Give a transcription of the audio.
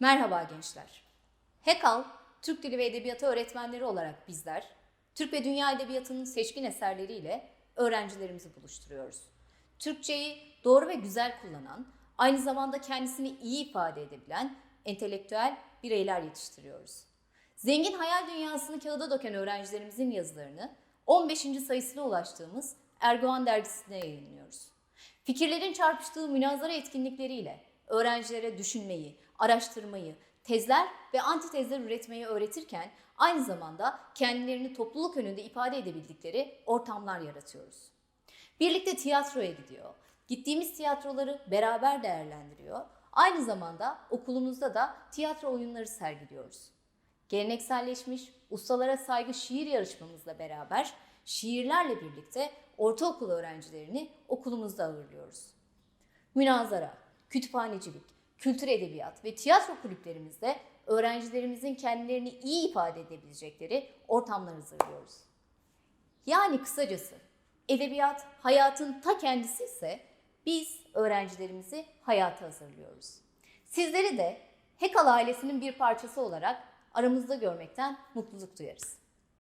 Merhaba gençler. HEKAL, Türk Dili ve Edebiyatı öğretmenleri olarak bizler, Türk ve Dünya Edebiyatı'nın seçkin eserleriyle öğrencilerimizi buluşturuyoruz. Türkçeyi doğru ve güzel kullanan, aynı zamanda kendisini iyi ifade edebilen entelektüel bireyler yetiştiriyoruz. Zengin hayal dünyasını kağıda döken öğrencilerimizin yazılarını 15. sayısına ulaştığımız Erdoğan dergisinde yayınlıyoruz. Fikirlerin çarpıştığı münazara etkinlikleriyle öğrencilere düşünmeyi, araştırmayı, tezler ve antitezler üretmeyi öğretirken aynı zamanda kendilerini topluluk önünde ifade edebildikleri ortamlar yaratıyoruz. Birlikte tiyatroya gidiyor. Gittiğimiz tiyatroları beraber değerlendiriyor. Aynı zamanda okulumuzda da tiyatro oyunları sergiliyoruz. Gelenekselleşmiş ustalara saygı şiir yarışmamızla beraber şiirlerle birlikte ortaokul öğrencilerini okulumuzda ağırlıyoruz. Münazara, kütüphanecilik, kültür edebiyat ve tiyatro kulüplerimizde öğrencilerimizin kendilerini iyi ifade edebilecekleri ortamlar hazırlıyoruz. Yani kısacası edebiyat hayatın ta kendisi ise biz öğrencilerimizi hayata hazırlıyoruz. Sizleri de Hekal ailesinin bir parçası olarak aramızda görmekten mutluluk duyarız.